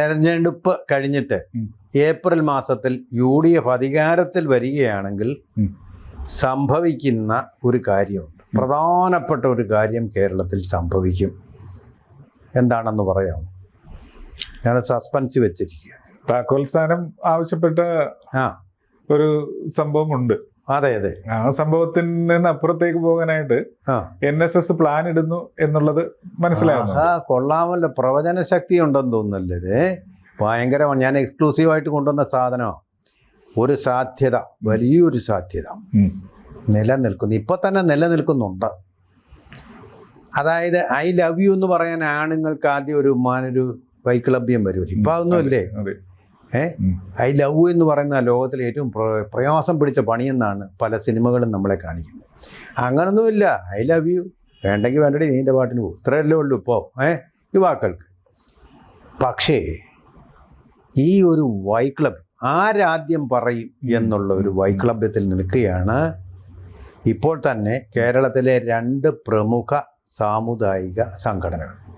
തെരഞ്ഞെടുപ്പ് കഴിഞ്ഞിട്ട് ഏപ്രിൽ മാസത്തിൽ യു ഡി എഫ് അധികാരത്തിൽ വരികയാണെങ്കിൽ സംഭവിക്കുന്ന ഒരു കാര്യമുണ്ട്. പ്രധാനപ്പെട്ട ഒരു കാര്യം കേരളത്തിൽ സംഭവിക്കും. എന്താണെന്ന് പറയാം ഞാൻ സസ്പെൻസ് വെച്ചിരിക്കുക താക്കോൽ സ്ഥാനം ആവശ്യപ്പെട്ട ആ. ഒരു സംഭവമുണ്ട്. അതെ അതെ. ആ സംഭവത്തിൽ നിന്ന് അപ്പുറത്തേക്ക് പോകാനായിട്ട് എൻ എസ് എസ് പ്ലാൻ ഇടുന്നു എന്നുള്ളത് മനസ്സിലാകുന്നു ആ കൊള്ളാമല്ലോ. പ്രവചന ശക്തി ഉണ്ടെന്ന് തോന്നുന്നല്ലേ ഇത്? ഭയങ്കരമാണ് ഞാൻ എക്സ്ക്ലൂസീവായിട്ട് കൊണ്ടുവന്ന സാധനമാണ് ഒരു സാധ്യത വലിയൊരു സാധ്യത. നിലനിൽക്കുന്നു. ഇപ്പൊ തന്നെ നിലനിൽക്കുന്നുണ്ട്. അതായത് ഐ ലവ് യു എന്ന് പറയാൻ ആണുങ്ങൾക്ക് ആദ്യം ഒരു മാനൊരു വൈക്ലഭ്യം വരുമല്ലോ. ഇപ്പൊ അതൊന്നുമില്ലേ? അതെ. ഏ. ഐ ലവ് എന്ന് പറയുന്ന ലോകത്തിലെ ഏറ്റവും പ്ര- പ്രയാസം പിടിച്ച പണിയെന്നാണ് പല സിനിമകളും നമ്മളെ കാണിക്കുന്നത്. അങ്ങനൊന്നുമില്ല. I love you. വേണ്ടെങ്കിൽ വേണ്ടടി നീന്റെ പാട്ടിന് പോകും. ഇത്രയല്ലേ ഉള്ളൂ ഇപ്പോൾ ഏ? യുവാക്കൾക്ക്. പക്ഷേ ഈ ഒരു വൈക്ലബ് ആരാദ്യം പറയും എന്നുള്ള ഒരു വൈക്ലബ്യത്തിൽ നിൽക്കുകയാണ്. ഇപ്പോൾ തന്നെ കേരളത്തിലെ രണ്ട് പ്രമുഖ സാമുദായിക സംഘടനകൾ.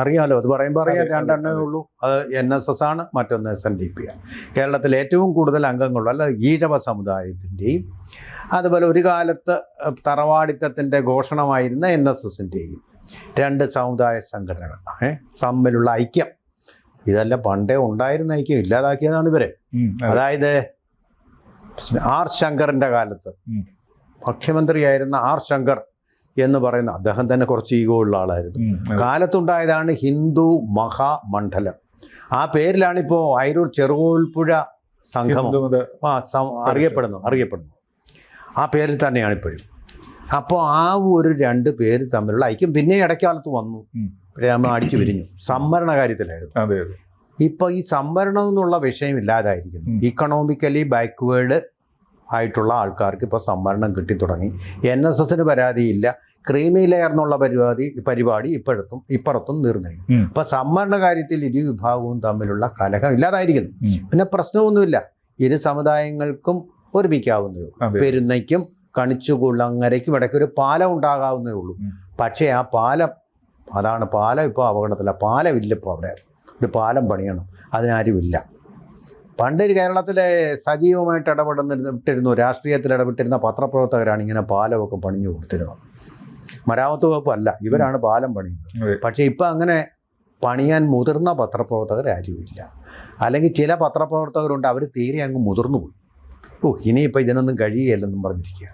അറിയാമല്ലോ അത് പറയുമ്പോൾ അറിയാം രണ്ടെണ്ണമേ ഉള്ളൂ. അത് എൻ എസ് എസ് ആണ് മറ്റൊന്ന് എസ് എൻ ഡി പി ആണ്. കേരളത്തിൽ ഏറ്റവും കൂടുതൽ അംഗങ്ങളുള്ള അല്ല ഈഴവ സമുദായത്തിന്റെയും അതുപോലെ ഒരു കാലത്ത് തറവാടിത്തത്തിന്റെ ഘോഷണമായിരുന്ന എൻ എസ് എസിന്റെയും രണ്ട് സമുദായ സംഘടനകൾ തമ്മിലുള്ള ഐക്യം. ഇതല്ല പണ്ടേ ഉണ്ടായിരുന്ന ഐക്യം ഇല്ലാതാക്കിയതാണ് ഇവരെ. അതായത് ആർ ശങ്കറിന്റെ കാലത്ത്. മുഖ്യമന്ത്രിയായിരുന്ന ആർ ശങ്കർ എന്ന് പറയുന്ന അദ്ദേഹം തന്നെ കുറച്ച് ഈഗോ ഉള്ള ആളായിരുന്നു. കാലത്തുണ്ടായതാണ് ഹിന്ദു മഹാമണ്ഡലം. ആ പേരിലാണിപ്പോൾ അയിരൂർ ചെറുകോൽപ്പുഴ ഹിന്ദുമത ആ അറിയപ്പെടുന്നു അറിയപ്പെടുന്നു. ആ പേരിൽ തന്നെയാണ് ഇപ്പോഴും. അപ്പോൾ ആ ഒരു രണ്ട് പേര് തമ്മിലുള്ള ഐക്യം പിന്നെ ഇടക്കാലത്ത് വന്നു. നമ്മൾ അടിച്ചു പിരിഞ്ഞു സംവരണ കാര്യത്തിലായിരുന്നു ഇപ്പോൾ ഈ സംവരണം എന്നുള്ള വിഷയം ഇല്ലാതായിരിക്കുന്നു. ഇക്കണോമിക്കലി ബാക്ക്വേഡ് ആയിട്ടുള്ള ആൾക്കാർക്ക് ഇപ്പോൾ സംവരണം കിട്ടിത്തുടങ്ങി എൻ എസ് എസിന് പരാതിയില്ല. ക്രീമി ലെയർ എന്നുള്ള പരിപാടി പരിപാടി ഇപ്പോഴത്തും ഇപ്പുറത്തും നീർന്നിരിക്കും. അപ്പോൾ സംവരണ കാര്യത്തിൽ ഇരു വിഭാഗവും തമ്മിലുള്ള കലഹം ഇല്ലാതായിരിക്കുന്നു. പിന്നെ പ്രശ്നമൊന്നുമില്ല. ഇരു സമുദായങ്ങൾക്കും ഒരുമിക്കാവുന്നേ ഉള്ളൂ. പെരുന്നയ്ക്കും കണിച്ചുകുളങ്ങരയ്ക്കും ഇടയ്ക്ക് ഒരു പാലം ഉണ്ടാകാവുന്നേ ഉള്ളൂ. പക്ഷേ ആ പാലം അതാണ് പാലം ഇപ്പോൾ അപകടത്തില്ല പാലമില്ല ഇപ്പോൾ അവിടെ. ഒരു പാലം പണിയണം. അതിനാരുമില്ല. പണ്ട് കേരളത്തിലെ സജീവമായിട്ട് ഇടപെടുന്നിരുന്നു രാഷ്ട്രീയത്തിൽ ഇടപെട്ടിരുന്ന പത്രപ്രവർത്തകരാണ് ഇങ്ങനെ പാലമൊക്കെ പണിഞ്ഞു കൊടുത്തിരുന്നത്. മരാമത്ത് വകുപ്പല്ല ഇവരാണ് പാലം പണിയുന്നത്. പക്ഷേ ഇപ്പം അങ്ങനെ പണിയാൻ മുതിർന്ന പത്രപ്രവർത്തകർ ആരുമില്ല അല്ലെങ്കിൽ ചില പത്രപ്രവർത്തകരുണ്ട് അവർ തീരെ അങ്ങ് മുതിർന്നു പോയി. ഓ ഇനിയിപ്പോൾ ഇതിനൊന്നും കഴിയുകയില്ലെന്നും പറഞ്ഞിരിക്കുക.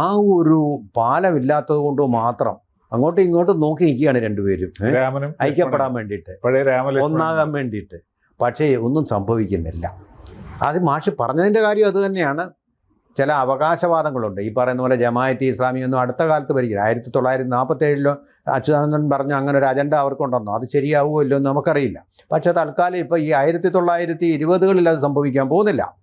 ആ ഒരു പാലമില്ലാത്തത് കൊണ്ട് മാത്രം അങ്ങോട്ടും ഇങ്ങോട്ടും നോക്കി നിൽക്കുകയാണ് രണ്ടുപേരും? ഐക്യപ്പെടാൻ വേണ്ടിയിട്ട്. ഒന്നാകാൻ വേണ്ടിയിട്ട്. പക്ഷേ ഒന്നും സംഭവിക്കുന്നില്ല. അത് മാഷി പറഞ്ഞതിന്റെ കാര്യം അതുതന്നെയാണ് ചില അവകാശവാദങ്ങളുണ്ട്. ഈ പറയുന്ന പോലെ ജമായത്ത് ഇസ്ലാമി ഒന്നും അടുത്ത കാലത്ത് വരികയില്ല ആയിരത്തി തൊള്ളായിരത്തി നാൽപ്പത്തേഴിലോ അച്യുതാനന്ദൻ പറഞ്ഞു അങ്ങനെ ഒരു അജണ്ട അവർക്കുണ്ടെന്നോ അത് ശരിയാവുമോ ഇല്ലോ എന്ന് നമുക്കറിയില്ല. പക്ഷേ തൽക്കാലം ഇപ്പോൾ ഈ ആയിരത്തി തൊള്ളായിരത്തി ഇരുപതുകളിൽ അത് സംഭവിക്കാൻ പോകുന്നില്ല.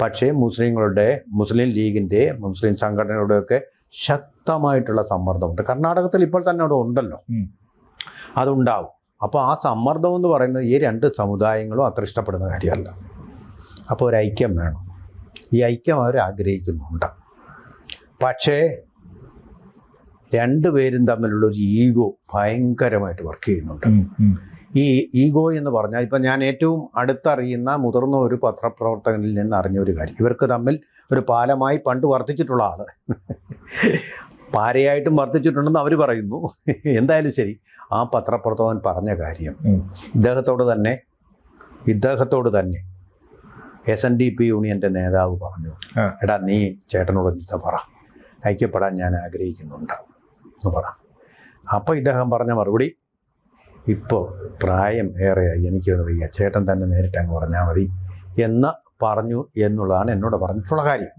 പക്ഷേ മുസ്ലിങ്ങളുടെ മുസ്ലിം ലീഗിന്റെ മുസ്ലിം സംഘടനകളുടെയൊക്കെ ശക്തമായിട്ടുള്ള സമ്മർദ്ദമുണ്ട്. കർണാടകത്തിൽ ഇപ്പോൾ തന്നെ അവിടെ ഉണ്ടല്ലോ. അതുണ്ടാവും. അപ്പോൾ ആ സമ്മർദ്ദം എന്ന് പറയുന്നത് ഈ രണ്ട് സമുദായങ്ങളും അത്ര ഇഷ്ടപ്പെടുന്ന കാര്യമല്ല. അപ്പോൾ ഒരു ഐക്യം വേണം. ഈ ഐക്യം അവർ ആഗ്രഹിക്കുന്നുണ്ട്. പക്ഷേ രണ്ടുപേരും തമ്മിലുള്ള ഒരു ഈഗോ ഭയങ്കരമായിട്ട് വർക്ക് ചെയ്യുന്നുണ്ട്. ഈ ഈഗോ എന്ന് പറഞ്ഞാൽ ഇപ്പം ഞാൻ ഏറ്റവും അടുത്തറിയുന്ന മുതിർന്ന ഒരു പത്രപ്രവർത്തകനിൽ നിന്ന് അറിഞ്ഞ ഒരു കാര്യം. ഇവർക്ക് തമ്മിൽ ഒരു പാലമായി പണ്ട് വർദ്ധിച്ചിട്ടുള്ള ആൾ പാരയായിട്ടും വർദ്ധിച്ചിട്ടുണ്ടെന്ന് അവർ പറയുന്നു. എന്തായാലും ശരി ആ പത്രപ്രവർത്തകൻ പറഞ്ഞ കാര്യം. ഇദ്ദേഹത്തോട് തന്നെ ഇദ്ദേഹത്തോട് തന്നെ എസ് എൻ ഡി പി യൂണിയന്റെ നേതാവ് പറഞ്ഞു. എടാ നീ ചേട്ടനോട് ഇത് പറ. ഐക്യപ്പെടാൻ ഞാൻ ആഗ്രഹിക്കുന്നുണ്ട്. എന്ന് പറ. അപ്പോൾ ഇദ്ദേഹം പറഞ്ഞ മറുപടി ഇപ്പോൾ പ്രായം ഏറെയായി എനിക്ക് വയ്യ. ചേട്ടൻ തന്നെ നേരിട്ട് അങ്ങ് പറഞ്ഞാൽ മതി. എന്ന് പറഞ്ഞു എന്നുള്ളതാണ് എന്നോട് പറഞ്ഞിട്ടുള്ള കാര്യം.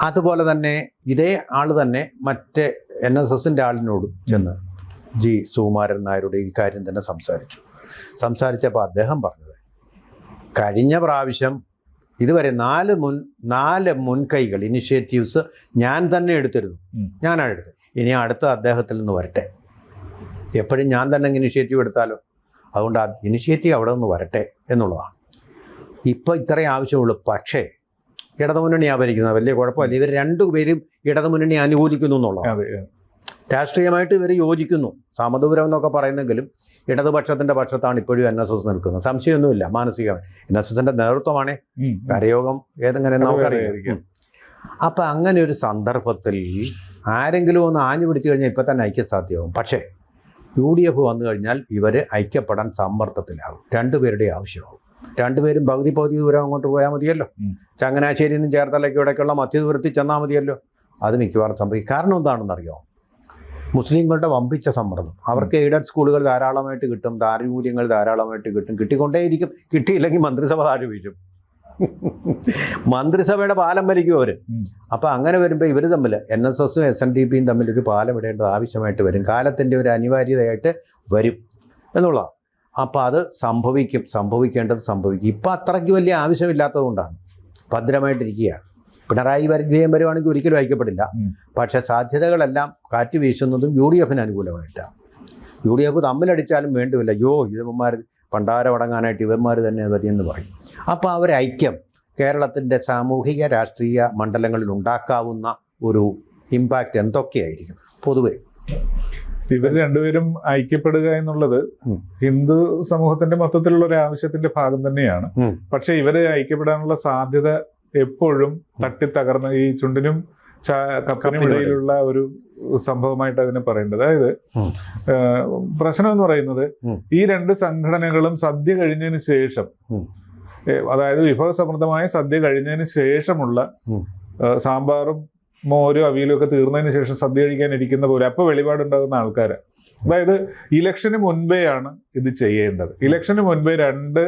അതുപോലെ തന്നെ ഇതേ ആൾ തന്നെ മറ്റേ എൻ എസ് എസിന്റെ ആളിനോടും ചെന്ന് ജി സുകുമാരൻ നായരുടെ ഈ കാര്യം തന്നെ സംസാരിച്ചു. സംസാരിച്ചപ്പോൾ അദ്ദേഹം പറഞ്ഞത് കഴിഞ്ഞ പ്രാവശ്യം ഇതുവരെ നാല് മുൻ നാല് മുൻകൈകൾ ഇനിഷ്യേറ്റീവ്സ് ഞാൻ തന്നെ എടുത്തിരുന്നു. ഞാനാണ് എടുത്തത്. ഇനി അടുത്ത അദ്ദേഹത്തിൽ നിന്ന് വരട്ടെ. എപ്പോഴും ഞാൻ തന്നെ ഇനിഷ്യേറ്റീവ് എടുത്താലോ? അതുകൊണ്ട് ആ ഇനിഷ്യേറ്റീവ് അവിടെ നിന്ന് വരട്ടെ എന്നുള്ളതാണ്. ഇപ്പോൾ ഇത്രയും ആവശ്യമുള്ളൂ. പക്ഷേ ഇടതുമുന്നണിയാണ് ഭരിക്കുന്നത് വലിയ കുഴപ്പമില്ല. ഇവർ രണ്ടു രണ്ടുപേരും ഇടതുമുന്നണി അനുകൂലിക്കുന്നു എന്നുള്ളതാണ്. രാഷ്ട്രീയമായിട്ട് ഇവർ യോജിക്കുന്നു. സമദൂരം എന്നൊക്കെ പറയുന്നെങ്കിലും ഇടതുപക്ഷത്തിന്റെ പക്ഷത്താണ് ഇപ്പോഴും എൻ എസ് എസ് നിൽക്കുന്നത്. സംശയമൊന്നുമില്ല. മാനസികമായി. എൻ എസ് എസിന്റെ നേതൃത്വമാണേ. കരയോഗം ഏതെങ്ങനെ നമുക്കറിയാം. അപ്പം അങ്ങനെ ഒരു സന്ദർഭത്തിൽ ആരെങ്കിലും ഒന്ന് ആഞ്ഞു പിടിച്ചു കഴിഞ്ഞാൽ ഇപ്പം തന്നെ ഐക്യ സാധ്യമാകും. പക്ഷേ യു ഡി എഫ് വന്നു കഴിഞ്ഞാൽ ഇവർ ഐക്യപ്പെടാൻ സമ്മർദ്ദത്തിലാകും. രണ്ടുപേരുടെ ആവശ്യമാവും രണ്ടുപേരും പകുതി പകുതി ദൂരം അങ്ങോട്ട് പോയാൽ മതിയല്ലോ. ചങ്ങനാശ്ശേരിയിൽ നിന്നും ചേർത്തലയ്ക്ക് ഇവിടേക്കുള്ള മധ്യദൂരത്തിൽ ചെന്നാൽ മതിയല്ലോ. അത് മിക്കവാറും സംഭവിക്കും. കാരണം എന്താണെന്നറിയോ? മുസ്ലിങ്ങളുടെ വമ്പിച്ച സമ്മർദ്ദം. അവർക്ക് എയ്ഡഡ് സ്കൂളുകൾ ധാരാളമായിട്ട് കിട്ടും ദാരിമൂല്യങ്ങൾ ധാരാളമായിട്ട് കിട്ടും. കിട്ടിക്കൊണ്ടേയിരിക്കും. കിട്ടിയില്ലെങ്കിൽ മന്ത്രിസഭ താഴെ വീഴും? മന്ത്രിസഭയുടെ പാലം വലിക്കും അവർ. അപ്പോൾ അങ്ങനെ വരുമ്പോൾ ഇവർ തമ്മിൽ എൻ എസ് എസും എസ് എൻ ഡി പിയും തമ്മിൽ ഒരു പാലം ഇടേണ്ടത് ആവശ്യമായിട്ട് വരും. കാലത്തിന്റെ ഒരു അനിവാര്യതയായിട്ട് വരും എന്നുള്ളതാണ്. അപ്പോൾ അത് സംഭവിക്കും സംഭവിക്കേണ്ടത് സംഭവിക്കും. ഇപ്പോൾ അത്രയ്ക്ക് വലിയ ആവശ്യമില്ലാത്തതുകൊണ്ടാണ്. ഭദ്രമായിട്ടിരിക്കുകയാണ്. പിണറായി വിജയം വരുവാണെങ്കിൽ ഒരിക്കലും വായിക്കപ്പെടില്ല പക്ഷേ സാധ്യതകളെല്ലാം കാറ്റ് വീശുന്നതും യു ഡി എഫിന് അനുകൂലമായിട്ടാണ് യു ഡി എഫ് തമ്മിലടിച്ചാലും വേണ്ടുമില്ല. യോ ഇവന്മാർ പണ്ടാരമടങ്ങാനായിട്ട് ഇവന്മാർ തന്നെ മതിയെന്ന് പറയും. അപ്പോൾ അവർ ഐക്യം കേരളത്തിന്റെ സാമൂഹിക രാഷ്ട്രീയ മണ്ഡലങ്ങളിൽ ഉണ്ടാക്കാവുന്ന ഒരു ഇമ്പാക്റ്റ് എന്തൊക്കെയായിരിക്കും? പൊതുവെ. ഇവർ രണ്ടുപേരും ഐക്യപ്പെടുക എന്നുള്ളത് ഹിന്ദു സമൂഹത്തിന്റെ മൊത്തത്തിലുള്ള ഒരു ആവശ്യത്തിന്റെ ഭാഗം തന്നെയാണ്. പക്ഷെ ഇവരെ ഐക്യപ്പെടാനുള്ള സാധ്യത എപ്പോഴും തട്ടിത്തകർന്ന ഈ ചുണ്ടിനും കപ്പിനും ഇടയിലുള്ള ഒരു സംഭവമായിട്ട് അതിനെ പറയേണ്ടത്. അതായത് പ്രശ്നം എന്ന് പറയുന്നത് ഈ രണ്ട് സംഘടനകളും സദ്യ കഴിഞ്ഞതിന് ശേഷം അതായത് വിഭവസമൃദ്ധമായ സദ്യ കഴിഞ്ഞതിന് ശേഷമുള്ള സാമ്പാറും മോരും അവിയലും ഒക്കെ തീർന്നതിന് ശേഷം സദ്യ കഴിക്കാൻ ഇരിക്കുന്ന പോലെ അപ്പോൾ വെളിപാടുണ്ടാകുന്ന ആൾക്കാർ അതായത് ഇലക്ഷന് മുൻപേയാണ് ഇത് ചെയ്യേണ്ടത്. ഇലക്ഷന് മുൻപേ രണ്ട്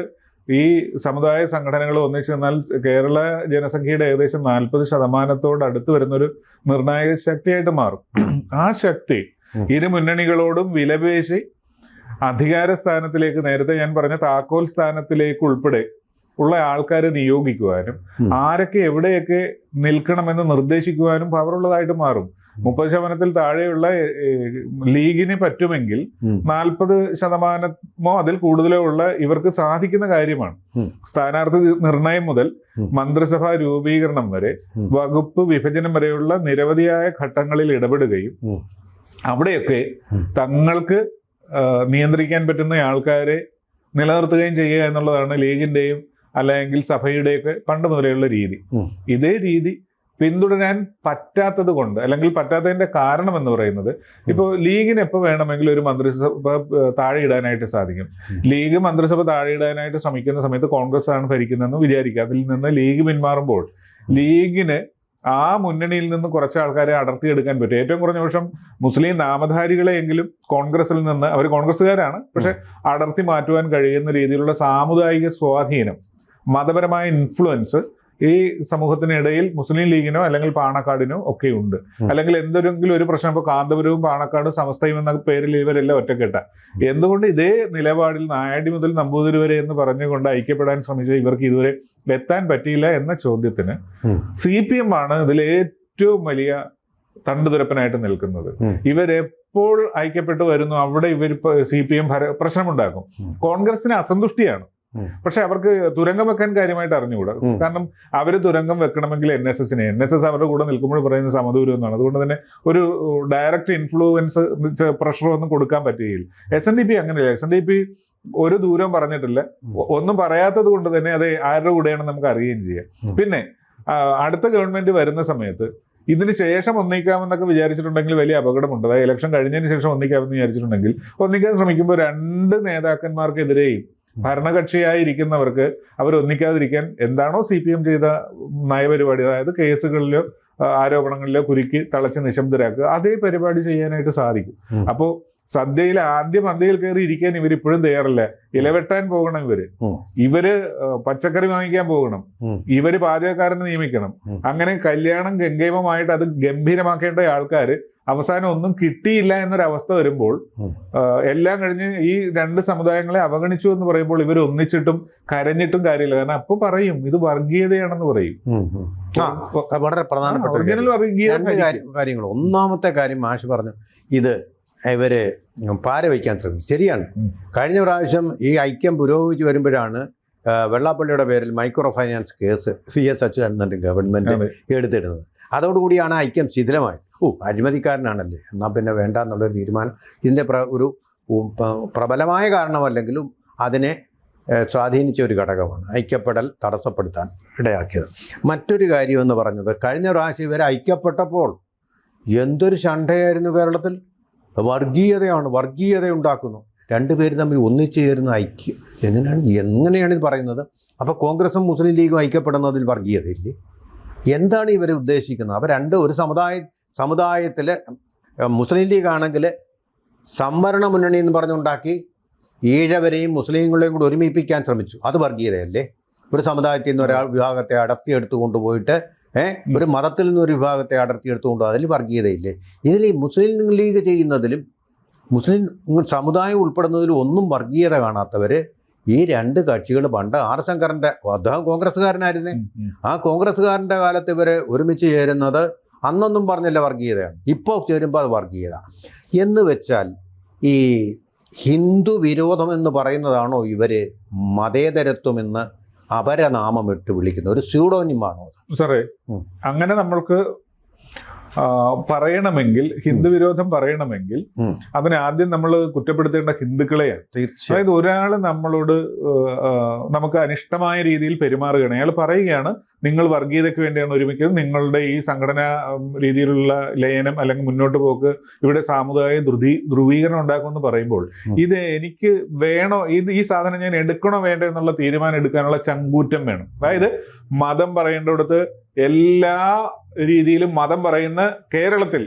ഈ സമുദായ സംഘടനകൾ ഒന്നിച്ചു നിന്നാൽ കേരള ജനസംഖ്യയുടെ ഏകദേശം നാൽപ്പത് ശതമാനത്തോട് അടുത്ത് വരുന്നൊരു നിർണായക ശക്തിയായിട്ട് മാറും. ആ ശക്തി. ഇരു മുന്നണികളോടും വിലപേശി അധികാര സ്ഥാനത്തിലേക്ക് നേരത്തെ ഞാൻ പറഞ്ഞ താക്കോൽ സ്ഥാനത്തിലേക്ക് ഉൾപ്പെടെ ഉള്ള ആൾക്കാരെ നിയോഗിക്കുവാനും. ആരൊക്കെ എവിടെയൊക്കെ നിൽക്കണമെന്ന് നിർദ്ദേശിക്കുവാനും പവറുള്ളതായിട്ട് മാറും മുപ്പത് ശതമാനത്തിൽ താഴെയുള്ള ലീഗിന് പറ്റുമെങ്കിൽ. നാൽപ്പത് ശതമാനമോ അതിൽ കൂടുതലോ ഉള്ള ഇവർക്ക് സാധിക്കുന്ന കാര്യമാണ് സ്ഥാനാർത്ഥി നിർണയം മുതൽ മന്ത്രിസഭാ രൂപീകരണം വരെ വകുപ്പ് വിഭജനം വരെയുള്ള നിരവധിയായ ഘട്ടങ്ങളിൽ ഇടപെടുകയും. അവിടെയൊക്കെ തങ്ങൾക്ക് നിയന്ത്രിക്കാൻ പറ്റുന്ന ആൾക്കാരെ നിലനിർത്തുകയും ചെയ്യുക എന്നുള്ളതാണ് ലീഗിന്റെയും അല്ലെങ്കിൽ സഭയുടെയൊക്കെ പണ്ട് മുതലെയുള്ള രീതി. ഇതേ രീതി പിന്തുടരാൻ പറ്റാത്തത് കൊണ്ട് അല്ലെങ്കിൽ പറ്റാത്തതിന്റെ കാരണം എന്ന് പറയുന്നത് ഇപ്പോൾ ലീഗിന് എപ്പോൾ വേണമെങ്കിൽ ഒരു മന്ത്രിസഭ താഴെ ഇടാനായിട്ട് സാധിക്കും. ലീഗ് മന്ത്രിസഭ താഴെ ഇടാനായിട്ട് ശ്രമിക്കുന്ന സമയത്ത് കോൺഗ്രസ് ആണ് ഭരിക്കുന്നതെന്ന് വിചാരിക്കുക. അതിൽ നിന്ന് ലീഗ് പിന്മാറുമ്പോൾ ലീഗിന് ആ മുന്നണിയിൽ നിന്ന് കുറച്ച് ആൾക്കാരെ അടർത്തിയെടുക്കാൻ പറ്റും. ഏറ്റവും കുറഞ്ഞ പക്ഷം മുസ്ലിം നാമധാരികളെയെങ്കിലും കോൺഗ്രസിൽ നിന്ന് അവർ കോൺഗ്രസ്സുകാരാണ്. പക്ഷെ അടർത്തി മാറ്റുവാൻ കഴിയുന്ന രീതിയിലുള്ള സാമുദായിക സ്വാധീനം മതപരമായ ഇൻഫ്ലുവൻസ് ഈ സമൂഹത്തിനിടയിൽ മുസ്ലിം ലീഗിനോ അല്ലെങ്കിൽ പാണക്കാടിനോ ഒക്കെ ഉണ്ട്. അല്ലെങ്കിൽ എന്തെങ്കിലും ഒരു പ്രശ്നം ഇപ്പോൾ കാന്തപുരവും പാണക്കാടും സമസ്തയും എന്ന പേരിൽ ഇവരെല്ലാം ഒറ്റക്കെട്ട എന്തുകൊണ്ട് ഇതേ നിലപാടിൽ നായാടി മുതൽ നമ്പൂതിരി വരെ എന്ന് പറഞ്ഞുകൊണ്ട് ഐക്യപ്പെടാൻ ശ്രമിച്ച ഇവർക്ക് ഇതുവരെ എത്താൻ പറ്റിയില്ല എന്ന ചോദ്യത്തിന്. സി പി എം ആണ് ഇതിൽ ഏറ്റവും വലിയ തണ്ടുതുരപ്പനായിട്ട് നിൽക്കുന്നത് ഇവരെ എപ്പോൾ ഐക്യപ്പെട്ട് വരുന്നു അവിടെ ഇവർ സി പി എം പ്രശ്നമുണ്ടാക്കും. കോൺഗ്രസിന് അസന്തുഷ്ടിയാണ്. പക്ഷെ അവർക്ക് തുരങ്കം വെക്കാൻ കാര്യമായിട്ട് അറിഞ്ഞുകൂടാ. കാരണം അവർ തുരങ്കം വെക്കണമെങ്കിൽ എൻ എസ് എസിനെ എൻ എസ് എസ് അവരുടെ കൂടെ നിൽക്കുമ്പോൾ പറയുന്ന സമദൂരം എന്നാണ്. അതുകൊണ്ട് തന്നെ ഒരു ഡയറക്റ്റ് ഇൻഫ്ലുവൻസ് പ്രഷർ ഒന്നും കൊടുക്കാൻ പറ്റുകയില്ല. എസ് എൻ ഡി പി അങ്ങനെയല്ല. എസ് എൻ ഡി പി ഒരു ദൂരം പറഞ്ഞിട്ടില്ല. ഒന്നും പറയാത്തത് കൊണ്ട് തന്നെ അത് ആരുടെ കൂടെയാണ് നമുക്ക് അറിയുകയും ചെയ്യാം. പിന്നെ അടുത്ത ഗവൺമെന്റ് വരുന്ന സമയത്ത് ഇതിന് ശേഷം ഒന്നിക്കാമെന്നൊക്കെ വിചാരിച്ചിട്ടുണ്ടെങ്കിൽ വലിയ അപകടമുണ്ട്. അതായത് ഇലക്ഷൻ കഴിഞ്ഞതിന് ശേഷം ഒന്നിക്കാമെന്ന് വിചാരിച്ചിട്ടുണ്ടെങ്കിൽ ഒന്നിക്കാൻ ശ്രമിക്കുമ്പോൾ രണ്ട് നേതാക്കന്മാർക്കെതിരെയും ഭരണകക്ഷിയായിരിക്കുന്നവർക്ക് അവർ ഒന്നിക്കാതിരിക്കാൻ എന്താണോ സി പി എം ചെയ്ത നയപരിപാടി അതായത് കേസുകളിലോ ആരോപണങ്ങളിലോ കുരുക്കി തളച്ച് നിശബ്ദരാക്കുക അതേ പരിപാടി ചെയ്യാനായിട്ട് സാധിക്കും. അപ്പോൾ സദ്യയിൽ ആദ്യം പന്തിയിൽ കയറി ഇരിക്കാൻ ഇവർ ഇപ്പോഴും തയ്യാറല്ല. ഇലവെട്ടാൻ പോകണം ഇവർ. ഇവർ പച്ചക്കറി വാങ്ങിക്കാൻ പോകണം. ഇവർ പാചകക്കാരനെ നിയമിക്കണം. അങ്ങനെ കല്യാണം ഗംഗേമമായിട്ട് അത് ഗംഭീരമാക്കേണ്ട ആൾക്കാർ അവസാനം ഒന്നും കിട്ടിയില്ല എന്നൊരവസ്ഥ വരുമ്പോൾ എല്ലാം കഴിഞ്ഞ് ഈ രണ്ട് സമുദായങ്ങളെ അവഗണിച്ചു എന്ന് പറയുമ്പോൾ ഇവർ ഒന്നിച്ചിട്ടും കരഞ്ഞിട്ടും കാര്യമില്ല. കാരണം അപ്പൊ പറയും ഇത് വർഗീയതയാണെന്ന് പറയും. വളരെ പ്രധാനപ്പെട്ട ഒറിജിനൽ കാര്യങ്ങൾ. ഒന്നാമത്തെ കാര്യം മാഷ് പറഞ്ഞു ഇത് ഇവർ പാര വയ്ക്കാൻ ശ്രമിച്ചു. ശരിയാണ്. കഴിഞ്ഞ പ്രാവശ്യം ഈ ഐക്യം പുരോഗമിച്ച് വരുമ്പോഴാണ് വെള്ളാപ്പള്ളിയുടെ പേരിൽ micro finance case P S അച്യുതാനന്ദന്റെ government അതെ. എടുത്തിടുന്നത്. അതോടുകൂടിയാണ് ഐക്യം ശിഥിലമായത്. ഓ അഴിമതിക്കാരനാണല്ലേ. എന്നാൽ പിന്നെ വേണ്ട എന്നുള്ളൊരു തീരുമാനം. ഇതിന്റെ പ്ര ഒരു പ്രബലമായ കാരണമല്ലെങ്കിലും അതിനെ സ്വാധീനിച്ച ഒരു ഘടകമാണ് ഐക്യപ്പെടൽ തടസ്സപ്പെടുത്താൻ ഇടയാക്കിയത്. മറ്റൊരു കാര്യമെന്ന് പറഞ്ഞത് കഴിഞ്ഞ പ്രാവശ്യം ഇവരെ ഐക്യപ്പെട്ടപ്പോൾ എന്തൊരു ശണ്ഠയായിരുന്നു കേരളത്തിൽ. വർഗീയതയാണ് വർഗീയത ഉണ്ടാക്കുന്നു. രണ്ടുപേരും തമ്മിൽ ഒന്നിച്ചു ചേരുന്ന ഐക്യം എങ്ങനെയാണ് എങ്ങനെയാണ് ഇത് പറയുന്നത്? അപ്പോൾ കോൺഗ്രസും മുസ്ലിം ലീഗും ഐക്യപ്പെടുന്നതിൽ വർഗീയതയില്ലേ? എന്താണ് ഇവർ ഉദ്ദേശിക്കുന്നത്? അപ്പോൾ രണ്ട് ഒരു സമുദായ സമുദായത്തിൽ മുസ്ലിം ലീഗ് ആണെങ്കിൽ സംവരണ മുന്നണി എന്ന് പറഞ്ഞുണ്ടാക്കി ഈഴവരെയും മുസ്ലിങ്ങളെയും കൂടി ഒരുമിപ്പിക്കാൻ ശ്രമിച്ചു. അത് വർഗീയതയല്ലേ? ഒരു സമുദായത്തിൽ നിന്ന് ഒരാൾ വിഭാഗത്തെ അടർത്തിയെടുത്ത് കൊണ്ടുപോയിട്ട് ഏഹ് ഒരു മതത്തിൽ നിന്ന് ഒരു വിഭാഗത്തെ അടർത്തിയെടുത്ത് എടുത്തുകൊണ്ട് അതിൽ വർഗീയതയില്ലേ? ഇതിൽ ഈ മുസ്ലിം ലീഗ് ചെയ്യുന്നതിലും മുസ്ലിം സമുദായം ഉൾപ്പെടുന്നതിലും ഒന്നും വർഗീയത കാണാത്തവർ ഈ രണ്ട് കക്ഷികൾ പണ്ട് ആർ ശങ്കറിന്റെ അദ്ദേഹം കോൺഗ്രസ്സുകാരനായിരുന്നേ. ആ കോൺഗ്രസ്സുകാരന്റെ കാലത്ത് ഇവർ ഒരുമിച്ച് ചേരുന്നത് അന്നൊന്നും പറഞ്ഞില്ല വർഗീയതയാണ്. ഇപ്പോൾ ചേരുമ്പോൾ അത് വർഗീയത. എന്ന് വെച്ചാൽ ഈ ഹിന്ദു വിരോധം എന്ന് പറയുന്നതാണോ ഇവർ മതേതരത്വമെന്ന് അപരനാമം ഇട്ട് വിളിക്കുന്ന ഒരു സ്യൂഡോനിമാണോ സാറേ അങ്ങനെ നമ്മൾക്ക് പറയണമെങ്കിൽ ഹിന്ദു വിരോധം പറയണമെങ്കിൽ അതിനെ ആദ്യം നമ്മൾ കുറ്റപ്പെടുത്തേണ്ട ഹിന്ദുക്കളെയാണ്. തീർച്ചയായും. അതായത് ഒരാൾ നമ്മളോട് നമുക്ക് അനിഷ്ടമായ രീതിയിൽ പെരുമാറുകയാണ്. അയാൾ പറയുകയാണ് നിങ്ങൾ വർഗീയതയ്ക്ക് വേണ്ടിയാണ് ഒരുമിക്കുന്നത്. നിങ്ങളുടെ ഈ സംഘടനാ രീതിയിലുള്ള ലയനം അല്ലെങ്കിൽ മുന്നോട്ട് പോക്ക് ഇവിടെ സാമുദായിക ധ്രുതി ധ്രുവീകരണം ഉണ്ടാക്കുമെന്ന് പറയുമ്പോൾ ഇത് എനിക്ക് വേണോ ഇത് ഈ സാധനം ഞാൻ എടുക്കണോ വേണ്ടോ എന്നുള്ള തീരുമാനം എടുക്കാനുള്ള ചങ്കൂറ്റം വേണം. അതായത് മതം പറയേണ്ടടുത്ത് എല്ലാ രീതിയിലും മതം പറയുന്ന കേരളത്തിൽ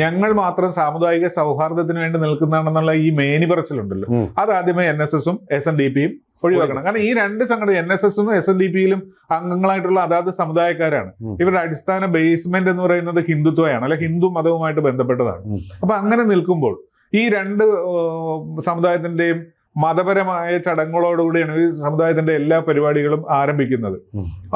ഞങ്ങൾ മാത്രം സാമുദായിക സൗഹാർദ്ദത്തിന് വേണ്ടി നിൽക്കുന്നതാണെന്നുള്ള ഈ മേനി പറച്ചിലുണ്ടല്ലോ അത് ആദ്യമേ എൻ എസ് എസും എസ് എൻ ഡി പിയും ഒഴിവാക്കണം. കാരണം ഈ രണ്ട് സംഘടന എൻ എസ് എസും എസ് എൻ ഡി പിയിലും അംഗങ്ങളായിട്ടുള്ള അതാത് സമുദായക്കാരാണ്. ഇവരുടെ അടിസ്ഥാന ബേസ്മെന്റ് എന്ന് പറയുന്നത് ഹിന്ദുത്വയാണ് അല്ലെ ഹിന്ദു മതവുമായിട്ട് ബന്ധപ്പെട്ടതാണ്. അപ്പൊ അങ്ങനെ നിൽക്കുമ്പോൾ ഈ രണ്ട് സമുദായത്തിന്റെയും മതപരമായ ചടങ്ങുകളോടുകൂടിയാണ് ഈ സമുദായത്തിന്റെ എല്ലാ പരിപാടികളും ആരംഭിക്കുന്നത്.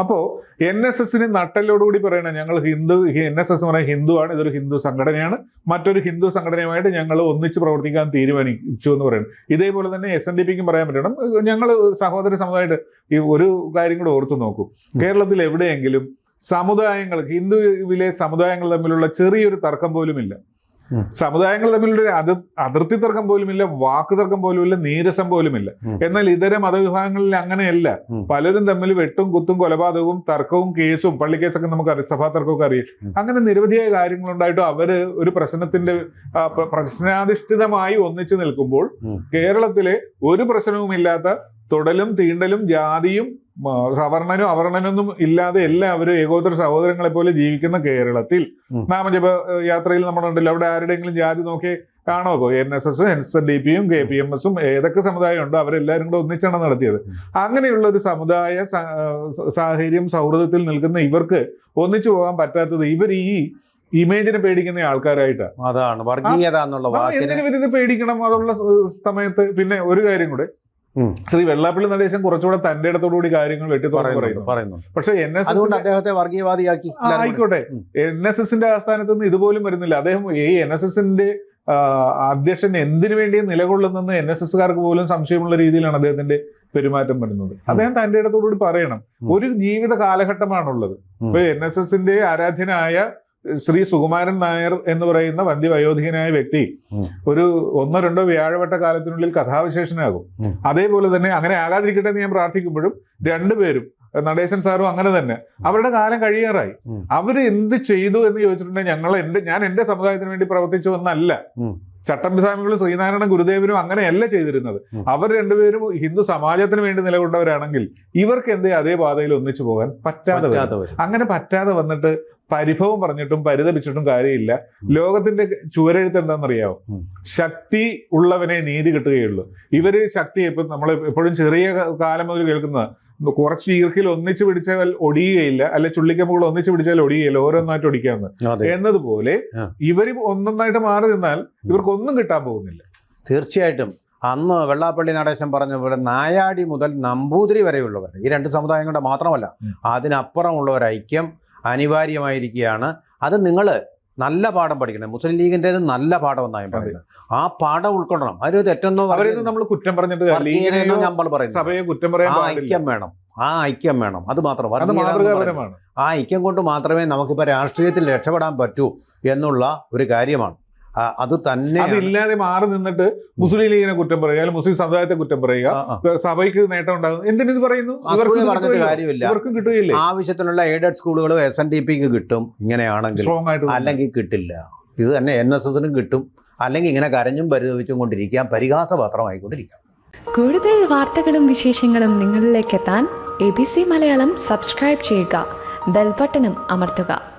അപ്പോൾ അപ്പോ എൻ എസ് എസിന് നട്ടലോടുകൂടി പറയണം ഞങ്ങൾ ഹിന്ദു എൻ എസ് എസ് എന്ന് പറയുന്നത് ഹിന്ദുവാണ് ഇതൊരു ഹിന്ദു സംഘടനയാണ്. മറ്റൊരു ഹിന്ദു സംഘടനയുമായിട്ട് ഞങ്ങൾ ഒന്നിച്ച് പ്രവർത്തിക്കാൻ തീരുമാനിച്ചു എന്ന് പറയുന്നത് ഇതേപോലെ തന്നെ എസ് എൻ ഡി പിക്കും പറയാൻ പറ്റണം. ഞങ്ങൾ സഹോദര സമുദായമായിട്ട് ഈ ഒരു കാര്യം കൂടെ ഓർത്തു നോക്കൂ. കേരളത്തിൽ എവിടെയെങ്കിലും സമുദായങ്ങൾ ഹിന്ദുവിലെ സമുദായങ്ങൾ തമ്മിലുള്ള ചെറിയൊരു തർക്കം പോലുമില്ല. സമുദായങ്ങൾ തമ്മിലുള്ള അതിർത്തി തർക്കം പോലുമില്ല വാക്ക് തർക്കം പോലുമില്ല നീരസം പോലുമില്ല. എന്നാൽ ഇതര മതവിഭാഗങ്ങളിൽ അങ്ങനെയല്ല. പലരും തമ്മിൽ വെട്ടും കുത്തും കൊലപാതകവും തർക്കവും കേസും പള്ളിക്കേസൊക്കെ നമുക്ക് അറിയാം സഭാ തർക്കമൊക്കെ അറിയാം. അങ്ങനെ നിരവധിയായ കാര്യങ്ങളുണ്ടായിട്ടും അവർ ഒരു പ്രശ്നത്തിന്റെ പ്രശ്നാധിഷ്ഠിതമായി ഒന്നിച്ചു നിൽക്കുമ്പോൾ കേരളത്തിലെ ഒരു പ്രശ്നവുമില്ലാത്ത തൊടലും തീണ്ടലും ജാതിയും സവർണനും അവർണനൊന്നും ഇല്ലാതെ എല്ലാവരും ഏകോദര സഹോദരങ്ങളെ പോലെ ജീവിക്കുന്ന കേരളത്തിൽ. നാമജപ യാത്രയിൽ നമ്മളുണ്ടല്ലോ അവിടെ ആരുടെയെങ്കിലും ജാതി നോക്കി കാണോ എൻ എസ് എസും എൻ എസ് ഡി പിയും കെ പി എം എസും ഏതൊക്കെ സമുദായം ഉണ്ടോ അവരെല്ലാവരും കൂടെ ഒന്നിച്ചാണ് നടത്തിയത്. അങ്ങനെയുള്ള ഒരു സമുദായ സാഹചര്യം സൗഹൃദത്തിൽ നിൽക്കുന്ന ഇവർക്ക് ഒന്നിച്ചു പോകാൻ പറ്റാത്തത് ഇവർ ഈ ഇമേജിനെ പേടിക്കുന്ന ആൾക്കാരായിട്ടാണ് അതാണ് വർഗീയത എന്തിനു പേടിക്കണം അതുള്ള സമയത്ത് പിന്നെ ഒരു കാര്യം കൂടെ. ശ്രീ വെള്ളാപ്പള്ളി നടേശൻ കുറച്ചുകൂടെ തന്റെ ഇടത്തോടുകൂടി കാര്യങ്ങൾ വെട്ടി പറയുന്നു. പറയുന്നുണ്ട്. പക്ഷെ എൻ എസ് അതുകൊണ്ട് അദ്ദേഹത്തെ വർഗീയവാദിയാക്കി. ആയിക്കോട്ടെ. എൻ എസ് എസിന്റെ ആസ്ഥാനത്ത് നിന്ന് ഇതുപോലും വരുന്നില്ല. അദ്ദേഹം ഈ എൻ എസ് എസിന്റെ അധ്യക്ഷൻ എന്തിനു വേണ്ടിയും നിലകൊള്ളുന്നെന്ന് എൻ എസ് എസ്കാർക്ക് പോലും സംശയമുള്ള രീതിയിലാണ് അദ്ദേഹത്തിന്റെ പെരുമാറ്റം വരുന്നത്. അദ്ദേഹം തന്റെ ഇടത്തോടുകൂടി പറയണം. ഒരു ജീവിത കാലഘട്ടമാണുള്ളത്. ഇപ്പൊ എൻ എസ് എസിന്റെ ആരാധ്യനായ ശ്രീ സുകുമാരൻ നായർ എന്ന് പറയുന്ന വന്ധ്യ വയോധികനായ വ്യക്തി ഒരു ഒന്നോ രണ്ടോ വ്യാഴവട്ട കാലത്തിനുള്ളിൽ കഥാവിശേഷനാകും. അതേപോലെ തന്നെ അങ്ങനെ ആകാതിരിക്കട്ടെ എന്ന് ഞാൻ പ്രാർത്ഥിക്കുമ്പോഴും രണ്ടുപേരും നടേശൻ സാറും അങ്ങനെ തന്നെ അവരുടെ കാലം കഴിയാറായി. അവർ എന്ത് ചെയ്തു എന്ന് ചോദിച്ചിട്ടുണ്ടെങ്കിൽ ഞങ്ങൾ എന്റെ ഞാൻ എന്റെ സമുദായത്തിന് വേണ്ടി പ്രവർത്തിച്ചു എന്നല്ല. ചട്ടമ്പിസ്വാമികളും ശ്രീനാരായണ ഗുരുദേവനും അങ്ങനെയല്ല ചെയ്തിരുന്നത്. അവർ രണ്ടുപേരും ഹിന്ദു സമാജത്തിന് വേണ്ടി നിലകൊണ്ടവരാണെങ്കിൽ ഇവർക്ക് എന്തേ അതേ പാതയിൽ ഒന്നിച്ചു പോകാൻ പറ്റാതെ അങ്ങനെ പറ്റാതെ വന്നിട്ട് പരിഭവം പറഞ്ഞിട്ടും പരിതപിച്ചിട്ടും കാര്യമില്ല. ലോകത്തിന്റെ ചുവരെഴുത്ത് എന്താണെന്നറിയാവോ. ശക്തി ഉള്ളവനെ നീതി കിട്ടുകയുള്ളൂ. ഇവർ ശക്തി ഇപ്പം നമ്മൾ എപ്പോഴും ചെറിയ കാലം മുതൽ കേൾക്കുന്നത് കുറച്ച് ഈർക്കിൽ ഒന്നിച്ച് പിടിച്ചാൽ ഒടിയുകയില്ല അല്ലെ ചുള്ളിക്കമ്പുകൾ ഒന്നിച്ച് പിടിച്ചാൽ ഒടിയുകയില്ല ഓരോന്നായിട്ട് ഒടിക്കാമെന്ന് എന്നതുപോലെ ഇവരും ഇവർ ഒന്നൊന്നായിട്ട് മാറി നിന്നാൽ ഇവർക്കൊന്നും കിട്ടാൻ പോകുന്നില്ല. തീർച്ചയായിട്ടും. അന്ന് വെള്ളാപ്പള്ളി നടേശൻ പറഞ്ഞ പോലെ നായാടി മുതൽ നമ്പൂതിരി വരെയുള്ളവർ ഈ രണ്ട് സമുദായങ്ങളുടെ മാത്രമല്ല അതിനപ്പുറമുള്ളവർ അതിനപ്പുറമുള്ള ഐക്യം അനിവാര്യമായിരിക്കുകയാണ്. അത് നിങ്ങൾ നല്ല പാഠം പഠിക്കണം. മുസ്ലിം ലീഗിന്റെത് നല്ല പാഠം എന്നാണ് പറയുന്നത്. ആ പാഠം ഉൾക്കൊള്ളണം. അതിന് തെറ്റെന്നോ നമ്മൾ കുറ്റം പറഞ്ഞിട്ട് നമ്മൾ പറയുന്നത് ആ ഐക്യം വേണം. ആ ഐക്യം വേണം. അത് മാത്രം. ആ ഐക്യം കൊണ്ട് മാത്രമേ നമുക്കിപ്പോൾ രാഷ്ട്രീയത്തിൽ രക്ഷപ്പെടാൻ പറ്റൂ എന്നുള്ള ഒരു കാര്യമാണ്. അത് തന്നെ അതില്ലാതെ മാറി നിന്നിട്ട് മുസ്ലിം ലീഗിനെ കുറ്റം പറയുക അല്ലെങ്കിൽ മുസ്ലിം സമുദായത്തെ കുറ്റം പറയുക സഭയ്ക്ക് നേട്ടം ഉണ്ടാകും എന്തിനിത് പറയുന്നു? പറഞ്ഞിട്ട്? കാര്യമില്ല. ഇവർക്കും കിട്ടുകയില്ലേ? ആവശ്യത്തിനുള്ള എയ്ഡഡ് സ്കൂളുകളും എസ് എൻ ഡി പിക്ക് കിട്ടും ഇങ്ങനെയാണെങ്കിൽ. സ്ട്രോങ് ആയിട്ട് അല്ലെങ്കിൽ കിട്ടില്ല. ഇത് തന്നെ എൻ എസ് എസിനും കിട്ടും. അല്ലെങ്കിൽ ഇങ്ങനെ കരഞ്ഞും പരിതപിച്ചും കൊണ്ടിരിക്കാം പരിഹാസപാത്രമായിക്കൊണ്ടിരിക്കാം. കൂടുതൽ വാർത്തകളും വിശേഷങ്ങളും നിങ്ങളിലേക്ക് എത്താൻ A B C Malayalam subscribe ചെയ്യുക ബെൽബട്ടനും അമർത്തുക.